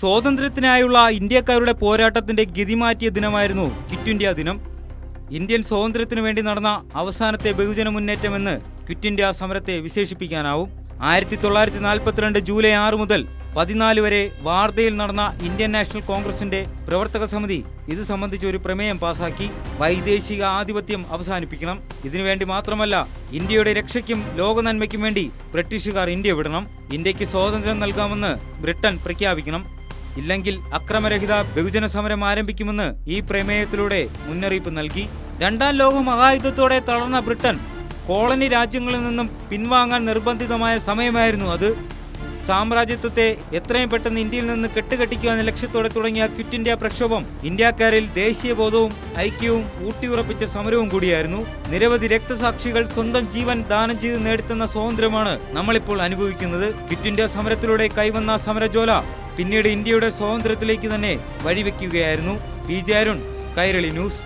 സ്വാതന്ത്ര്യത്തിനായുള്ള ഇന്ത്യക്കാരുടെ പോരാട്ടത്തിന്റെ ഗതിമാറ്റിയ ദിനമായിരുന്നു ക്വിറ്റ് ഇന്ത്യ ദിനം. ഇന്ത്യൻ സ്വാതന്ത്ര്യത്തിനു വേണ്ടി നടന്ന അവസാനത്തെ ബഹുജന മുന്നേറ്റമെന്ന് ക്വിറ്റ് ഇന്ത്യ സമരത്തെ വിശേഷിപ്പിക്കാനാവും. ആയിരത്തി തൊള്ളായിരത്തി നാൽപ്പത്തിരണ്ട് ജൂലൈ ആറ് മുതൽ പതിനാല് വരെ വാർദ്ധയിൽ നടന്ന ഇന്ത്യൻ നാഷണൽ കോൺഗ്രസിന്റെ പ്രവർത്തക സമിതി ഇത് സംബന്ധിച്ച് ഒരു പ്രമേയം പാസാക്കി. വൈദേശിക ആധിപത്യം അവസാനിപ്പിക്കണം. ഇതിനുവേണ്ടി മാത്രമല്ല ഇന്ത്യയുടെ രക്ഷയ്ക്കും ലോക നന്മയ്ക്കും വേണ്ടി ബ്രിട്ടീഷുകാർ ഇന്ത്യ വിടണം. ഇന്ത്യയ്ക്ക് സ്വാതന്ത്ര്യം നൽകാമെന്ന് ബ്രിട്ടൻ പ്രഖ്യാപിക്കണം. ഇല്ലെങ്കിൽ അക്രമരഹിത ബഹുജന സമരം ആരംഭിക്കുമെന്ന് ഈ പ്രമേയത്തിലൂടെ മുന്നറിയിപ്പ് നൽകി. രണ്ടാം ലോക മഹായുദ്ധത്തോടെ തളർന്ന ബ്രിട്ടൻ കോളനി രാജ്യങ്ങളിൽ നിന്നും പിൻവാങ്ങാൻ നിർബന്ധിതമായ സമയമായിരുന്നു അത്. സാമ്രാജ്യത്വത്തെ എത്രയും പെട്ടെന്ന് ഇന്ത്യയിൽ നിന്ന് കെട്ടുകെട്ടിക്കുക എന്ന ലക്ഷ്യത്തോടെ തുടങ്ങിയ ക്വിറ്റ് ഇന്ത്യ പ്രക്ഷോഭം ഇന്ത്യക്കാരിൽ ദേശീയ ബോധവും ഐക്യവും ഊട്ടിയുറപ്പിച്ച സമരവും കൂടിയായിരുന്നു. നിരവധി രക്തസാക്ഷികൾ സ്വന്തം ജീവൻ ദാനം ചെയ്ത് നേടുത്തുന്ന സ്വാതന്ത്ര്യമാണ് നമ്മളിപ്പോൾ അനുഭവിക്കുന്നത്. ക്വിറ്റ് ഇന്ത്യ സമരത്തിലൂടെ കൈവന്ന സമരജ്വാല പിന്നീട് ഇന്ത്യയുടെ സ്വാതന്ത്ര്യത്തിലേക്ക് തന്നെ വഴിവെക്കുകയായിരുന്നു P J Arun Kairali news.